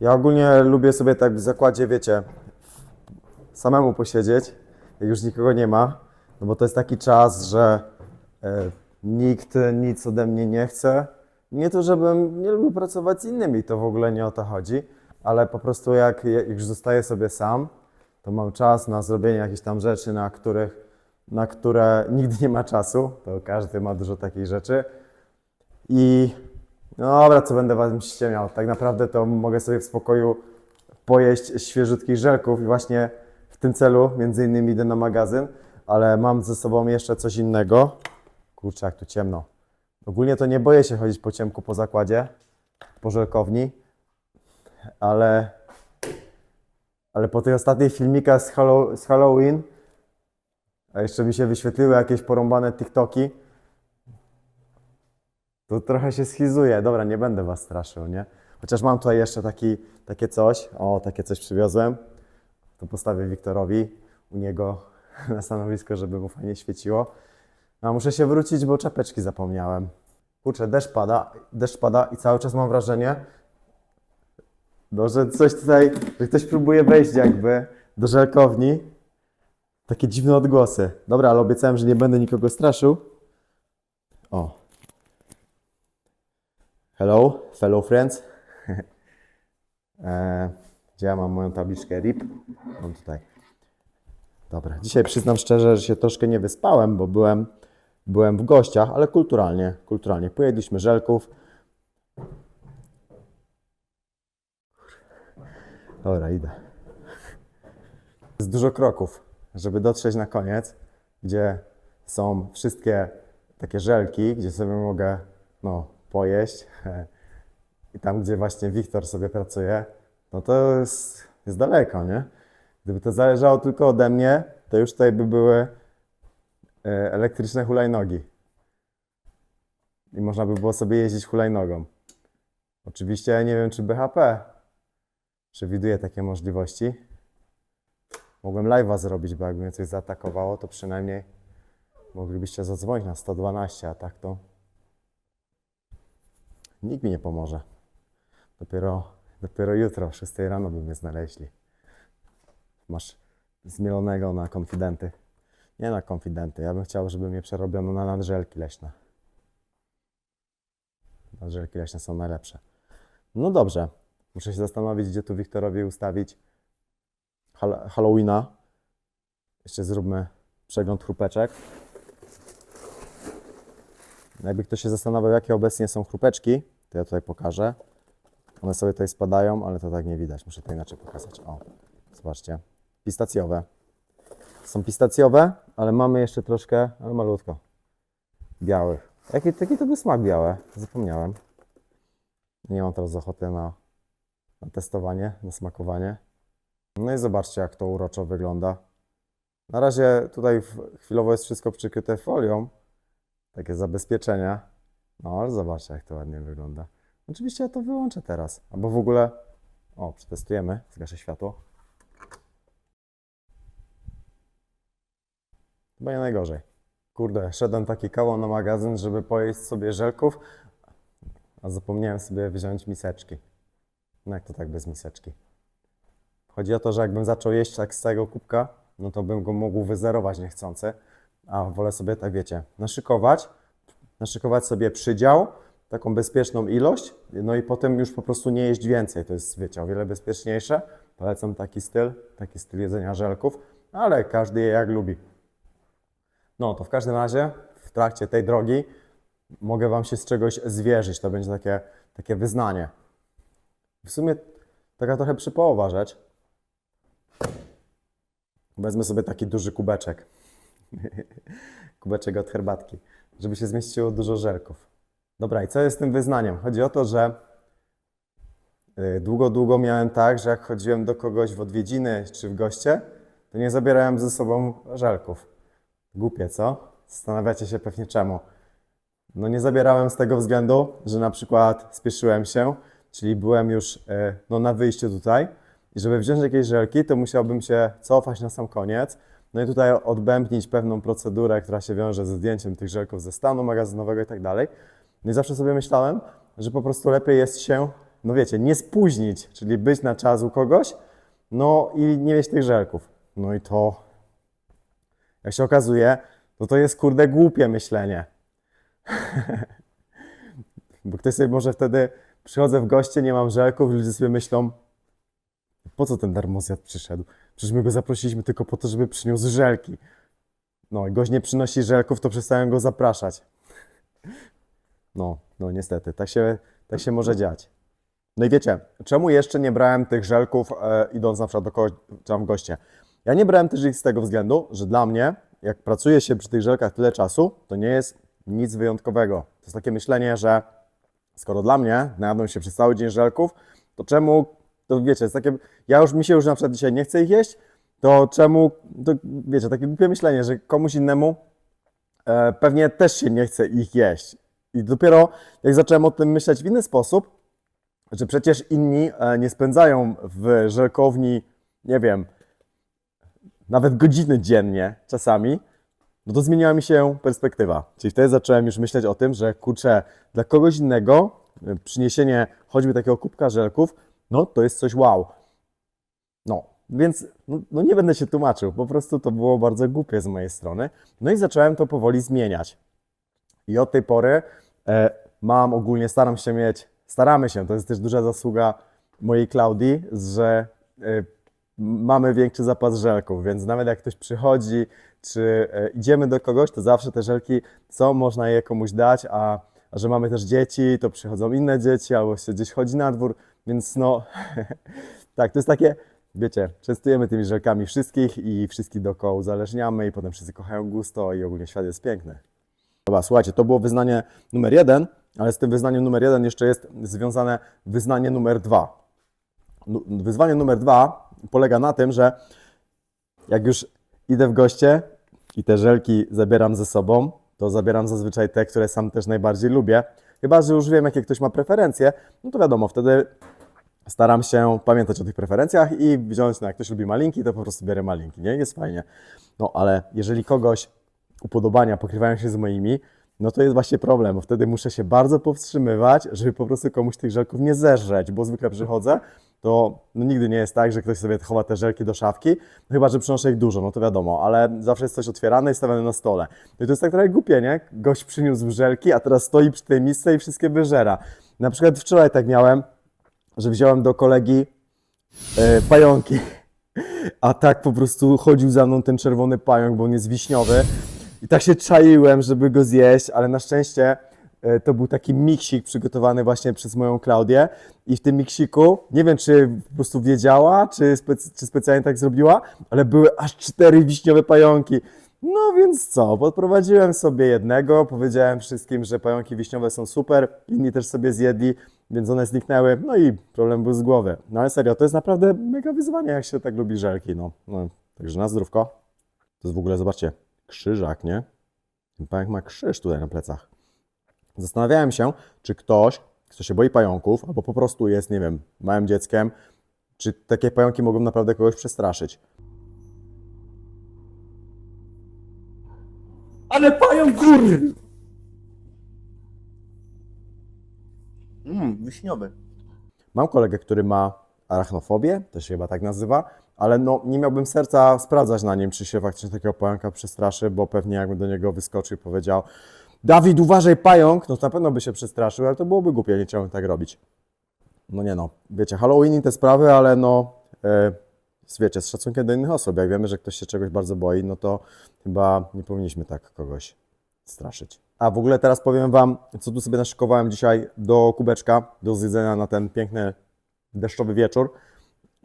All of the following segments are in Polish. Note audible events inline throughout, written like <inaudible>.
Ja ogólnie lubię sobie tak w zakładzie, wiecie, samemu posiedzieć, jak już nikogo nie ma, no bo to jest taki czas, że e, nikt nic ode mnie nie chce. Nie to, żebym nie lubił pracować z innymi, to w ogóle nie o to chodzi, ale po prostu jak, jak już zostaję sobie sam, to mam czas na zrobienie jakichś tam rzeczy, na których, na które nigdy nie ma czasu, to każdy ma dużo takich rzeczy. I dobra, co będę wam ściemiał. Tak naprawdę to mogę sobie w spokoju pojeść świeżutkich żelków i właśnie w tym celu między innymi idę na magazyn, ale mam ze sobą jeszcze coś innego. Kurczę, jak tu ciemno. Ogólnie to nie boję się chodzić po ciemku po zakładzie, po żelkowni, ale, ale po tych ostatnich filmikach z, Hallow- z Halloween, a jeszcze mi się wyświetliły jakieś porąbane TikToki, to trochę się schizuje. Dobra, nie będę was straszył, nie? Chociaż mam tutaj jeszcze taki, takie coś. O, takie coś przywiozłem. To postawię Wiktorowi u niego <laughs> na stanowisko, żeby mu fajnie świeciło. A muszę się wrócić, bo czapeczki zapomniałem. Kurczę, deszcz pada, deszcz pada i cały czas mam wrażenie, no, że coś tutaj, że ktoś próbuje wejść jakby do żelkowni. Takie dziwne odgłosy. Dobra, ale obiecałem, że nie będę nikogo straszył. O, Hello, fellow friends. <laughs> e, gdzie ja mam moją tabliczkę RIP? Mam tutaj. Dobra, dzisiaj przyznam szczerze, że się troszkę nie wyspałem, bo byłem, byłem w gościach, ale kulturalnie, kulturalnie. Pojedliśmy żelków. Dobra, idę. Jest dużo kroków, żeby dotrzeć na koniec, gdzie są wszystkie takie żelki, gdzie sobie mogę no, pojeść. <laughs> I tam, gdzie właśnie Wiktor sobie pracuje, no to jest, jest daleko, nie? Gdyby to zależało tylko ode mnie, to już tutaj by były e, elektryczne hulajnogi. I można by było sobie jeździć hulajnogą. Oczywiście nie wiem, czy BHP przewiduje takie możliwości. Mogłem live'a zrobić, bo jakby mnie coś zaatakowało, to przynajmniej moglibyście zadzwonić na 112, a tak to nikt mi nie pomoże. Dopiero, dopiero jutro o 6 rano by mnie znaleźli. Masz zmielonego na konfidenty. Nie na konfidenty. Ja bym chciał, żeby mnie przerobiono na nadżelki leśne. Nadżelki leśne są najlepsze. No dobrze. Muszę się zastanowić, gdzie tu Wiktorowi ustawić Hal- Halloweena. Jeszcze zróbmy przegląd chrupeczek. Jakby ktoś się zastanawiał, jakie obecnie są chrupeczki, to ja tutaj pokażę. One sobie tutaj spadają, ale to tak nie widać. Muszę to inaczej pokazać. O, zobaczcie. Pistacjowe. Są pistacjowe, ale mamy jeszcze troszkę, ale malutko, białych. Jaki, jaki to był smak białe? Zapomniałem. Nie mam teraz ochoty na, na testowanie, na smakowanie. No i zobaczcie, jak to uroczo wygląda. Na razie tutaj chwilowo jest wszystko przykryte folią, takie zabezpieczenia. No, ale zobaczcie, jak to ładnie wygląda. Oczywiście ja to wyłączę teraz. Albo w ogóle. O, przetestujemy. Zgaszę światło. Chyba nie najgorzej. Kurde, szedłem taki kawał na magazyn, żeby pojeść sobie żelków, a zapomniałem sobie wziąć miseczki. No jak to tak bez miseczki? Chodzi o to, że jakbym zaczął jeść tak z całego kubka, no to bym go mógł wyzerować niechcący. A wolę sobie, tak wiecie, naszykować, naszykować sobie przydział, taką bezpieczną ilość, no i potem już po prostu nie jeść więcej. To jest, wiecie, o wiele bezpieczniejsze. Polecam taki styl, taki styl jedzenia żelków, ale każdy je jak lubi. No to w każdym razie w trakcie tej drogi mogę Wam się z czegoś zwierzyć. To będzie takie, takie wyznanie. W sumie taka trochę przypołowa rzecz. Wezmę sobie taki duży kubeczek. <laughs> kubeczek od herbatki, żeby się zmieściło dużo żelków. Dobra, i co jest tym wyznaniem? Chodzi o to, że y, długo, długo miałem tak, że jak chodziłem do kogoś w odwiedziny czy w goście, to nie zabierałem ze sobą żelków. Głupie, co? Zastanawiacie się pewnie czemu. No nie zabierałem z tego względu, że na przykład spieszyłem się, czyli byłem już e, no, na wyjściu tutaj i żeby wziąć jakieś żelki, to musiałbym się cofać na sam koniec. No i tutaj odbębnić pewną procedurę, która się wiąże ze zdjęciem tych żelków ze stanu magazynowego i tak dalej. No i zawsze sobie myślałem, że po prostu lepiej jest się no wiecie, nie spóźnić, czyli być na czas u kogoś, no i nie mieć tych żelków. No i to, jak się okazuje, no to jest kurde głupie myślenie. <laughs> Bo ktoś sobie może wtedy, przychodzę w goście, nie mam żelków, ludzie sobie myślą, po co ten darmozjad przyszedł? Przecież my go zaprosiliśmy tylko po to, żeby przyniósł żelki. No i gość nie przynosi żelków, to przestałem go zapraszać. No, no niestety, tak się, tak się może dziać. No i wiecie, czemu jeszcze nie brałem tych żelków, e, idąc na przykład do kogoś tam goście? Ja nie brałem też ich z tego względu, że dla mnie, jak pracuje się przy tych żelkach tyle czasu, to nie jest nic wyjątkowego. To jest takie myślenie, że skoro dla mnie najadłem się przez cały dzień żelków, to czemu, to wiecie, jest takie, ja już, mi się już na przykład dzisiaj nie chce ich jeść, to czemu, to wiecie, takie głupie myślenie, że komuś innemu e, pewnie też się nie chce ich jeść. I dopiero jak zacząłem o tym myśleć w inny sposób, że przecież inni e, nie spędzają w żelkowni, nie wiem, nawet godziny dziennie czasami, no to zmieniła mi się perspektywa. Czyli wtedy zacząłem już myśleć o tym, że kurczę, dla kogoś innego e, przyniesienie choćby takiego kubka żelków, no to jest coś wow. No, więc no, no nie będę się tłumaczył, po prostu to było bardzo głupie z mojej strony. No i zacząłem to powoli zmieniać. I od tej pory e, mam ogólnie, staram się mieć, staramy się, to jest też duża zasługa mojej Klaudii, że e, mamy większy zapas żelków, więc nawet jak ktoś przychodzi, czy e, idziemy do kogoś, to zawsze te żelki są, można je komuś dać, a, a że mamy też dzieci, to przychodzą inne dzieci, albo się gdzieś chodzi na dwór, więc no, <laughs> tak, to jest takie, wiecie, częstujemy tymi żelkami wszystkich i wszystkich dookoła uzależniamy i potem wszyscy kochają gusto i ogólnie świat jest piękny. Dobra, słuchajcie, to było wyznanie numer jeden, ale z tym wyznaniem numer jeden jeszcze jest związane wyznanie numer dwa. Wyzwanie numer dwa polega na tym, że jak już idę w goście i te żelki zabieram ze sobą, to zabieram zazwyczaj te, które sam też najbardziej lubię. Chyba, że już wiem, jakie ktoś ma preferencje, no to wiadomo, wtedy staram się pamiętać o tych preferencjach i wziąć, no jak ktoś lubi malinki, to po prostu biorę malinki, nie? Jest fajnie. No ale jeżeli kogoś upodobania pokrywają się z moimi, no to jest właśnie problem, bo wtedy muszę się bardzo powstrzymywać, żeby po prostu komuś tych żelków nie zeżreć, bo zwykle przychodzę, to no nigdy nie jest tak, że ktoś sobie chowa te żelki do szafki, no chyba, że przynoszę ich dużo, no to wiadomo, ale zawsze jest coś otwierane i stawiane na stole. No i to jest tak trochę głupie, nie? Gość przyniósł żelki, a teraz stoi przy tej misce i wszystkie wyżera. Na przykład wczoraj tak miałem, że wziąłem do kolegi e, pająki. A tak po prostu chodził za mną ten czerwony pająk, bo on jest wiśniowy. I tak się czaiłem, żeby go zjeść, ale na szczęście e, to był taki miksik przygotowany właśnie przez moją Klaudię. I w tym miksiku, nie wiem czy po prostu wiedziała, czy, czy specjalnie tak zrobiła, ale były aż cztery wiśniowe pająki. No więc co, podprowadziłem sobie jednego, powiedziałem wszystkim, że pająki wiśniowe są super, inni też sobie zjedli, więc one zniknęły, no i problem był z głowy. No ale serio, to jest naprawdę mega wyzwanie, jak się tak lubi żelki, no. no także na zdrówko. To jest w ogóle, zobaczcie, krzyżak, nie? Ten pająk ma krzyż tutaj na plecach. Zastanawiałem się, czy ktoś, kto się boi pająków, albo po prostu jest, nie wiem, małym dzieckiem, czy takie pająki mogą naprawdę kogoś przestraszyć. Ale pająk góry! Mmm, wiśniowy. Mam kolegę, który ma arachnofobię, to się chyba tak nazywa, ale no, nie miałbym serca sprawdzać na nim, czy się faktycznie takiego pająka przestraszy, bo pewnie jakbym do niego wyskoczył i powiedział Dawid, uważaj pająk, no to na pewno by się przestraszył, ale to byłoby głupie, nie chciałbym tak robić. No nie no, wiecie, Halloween i te sprawy, ale no, e, wiecie, z szacunkiem do innych osób, jak wiemy, że ktoś się czegoś bardzo boi, no to chyba nie powinniśmy tak kogoś straszyć. A w ogóle teraz powiem Wam, co tu sobie naszykowałem dzisiaj do kubeczka, do zjedzenia na ten piękny deszczowy wieczór,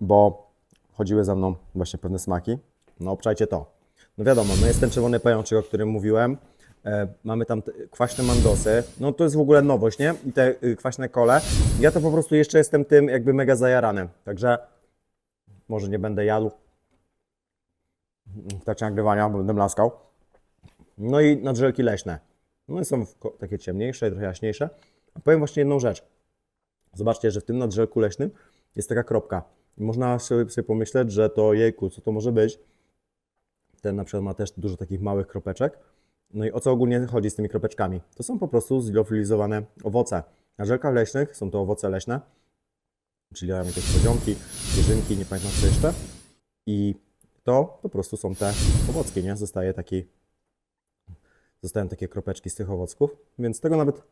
bo chodziły za mną właśnie pewne smaki. No obczajcie to. No wiadomo, no jest ten czerwony pajączek, o którym mówiłem. E, mamy tam kwaśne mandosy. No to jest w ogóle nowość, nie? I te y, kwaśne kole. Ja to po prostu jeszcze jestem tym jakby mega zajarany. Także może nie będę jadł w trakcie nagrywania, bo będę laskał. No i nadżelki leśne. No i są takie ciemniejsze, trochę jaśniejsze. A powiem właśnie jedną rzecz. Zobaczcie, że w tym nadżelku leśnym jest taka kropka. I można sobie, sobie pomyśleć, że to jejku, co to może być? Ten na przykład ma też dużo takich małych kropeczek. No i o co ogólnie chodzi z tymi kropeczkami? To są po prostu zliofilizowane owoce. Na żelkach leśnych są to owoce leśne. czyli jakieś poziomki, jeżynki, nie pamiętam co jeszcze. I to po prostu są te owocki, nie? Zostaje taki, zostają takie kropeczki z tych owocków, więc tego nawet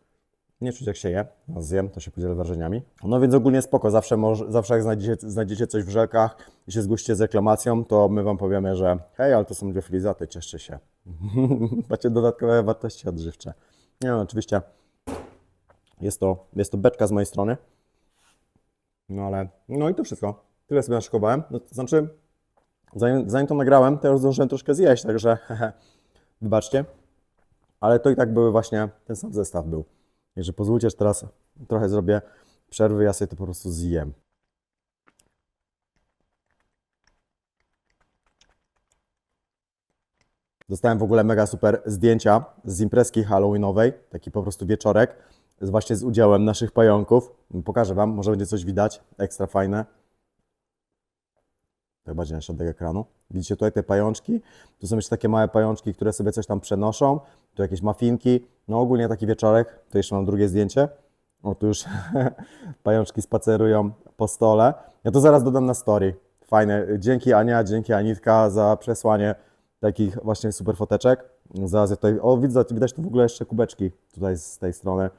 nie czuć jak się je. No, zjem, to się podzielę wrażeniami. No więc ogólnie spoko, zawsze, może, zawsze jak znajdziecie, znajdziecie coś w żelkach i się zgłoście z reklamacją, to my Wam powiemy, że hej, ale to są dwie flizaty, cieszcie się. <laughs> Macie dodatkowe wartości odżywcze. Nie no, oczywiście jest to, jest to beczka z mojej strony. No ale, no i to wszystko. Tyle sobie naszykowałem. No, to znaczy, zanim, zanim to nagrałem, to już zdążyłem troszkę zjeść, także <laughs> wybaczcie. Ale to i tak były właśnie, ten sam zestaw był. Także pozwólcie, że teraz trochę zrobię przerwy, ja sobie to po prostu zjem. Dostałem w ogóle mega super zdjęcia z imprezki halloweenowej, taki po prostu wieczorek, właśnie z udziałem naszych pająków. Pokażę Wam, może będzie coś widać, ekstra fajne. Tak bardziej na środek ekranu. Widzicie tutaj te pajączki? Tu są jeszcze takie małe pajączki, które sobie coś tam przenoszą. Tu jakieś mafinki. No ogólnie taki wieczorek. Tu jeszcze mam drugie zdjęcie. O, tu już <laughs> pajączki spacerują po stole. Ja to zaraz dodam na story. Fajne. Dzięki Ania, dzięki Anitka za przesłanie takich właśnie super foteczek. Zaraz ja tutaj, o widzę, widać tu w ogóle jeszcze kubeczki tutaj z tej strony,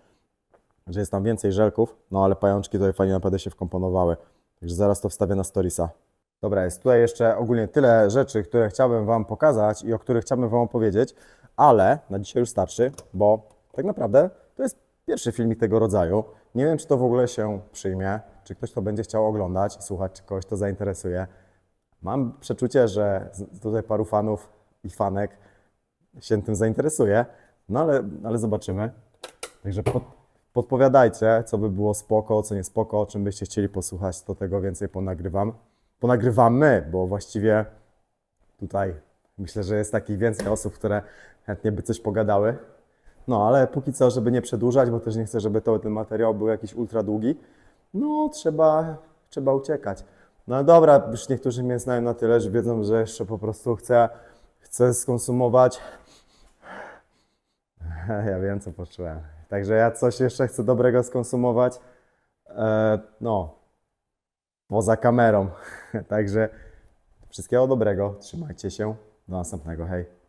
że jest tam więcej żelków, no ale pajączki tutaj fajnie naprawdę się wkomponowały. Także zaraz to wstawię na storiesa. Dobra, jest tutaj jeszcze ogólnie tyle rzeczy, które chciałbym Wam pokazać i o których chciałbym Wam opowiedzieć, ale na dzisiaj już starczy, bo tak naprawdę to jest pierwszy filmik tego rodzaju. Nie wiem, czy to w ogóle się przyjmie, czy ktoś to będzie chciał oglądać słuchać, czy kogoś to zainteresuje. Mam przeczucie, że tutaj paru fanów i fanek się tym zainteresuje, no ale, ale zobaczymy. Także pod, podpowiadajcie, co by było spoko, co nie spoko, o czym byście chcieli posłuchać, to tego więcej ponagrywam. Ponagrywamy, bo właściwie tutaj myślę, że jest takich więcej osób, które chętnie by coś pogadały. No, ale póki co, żeby nie przedłużać, bo też nie chcę, żeby to, ten materiał był jakiś ultra długi, no trzeba, trzeba uciekać. No dobra, już niektórzy mnie znają na tyle, że wiedzą, że jeszcze po prostu chcę, chcę skonsumować. <laughs> Ja wiem, co poczułem. Także ja coś jeszcze chcę dobrego skonsumować. E, no, poza kamerą. <laughs> Także wszystkiego dobrego, trzymajcie się. Do następnego, hej.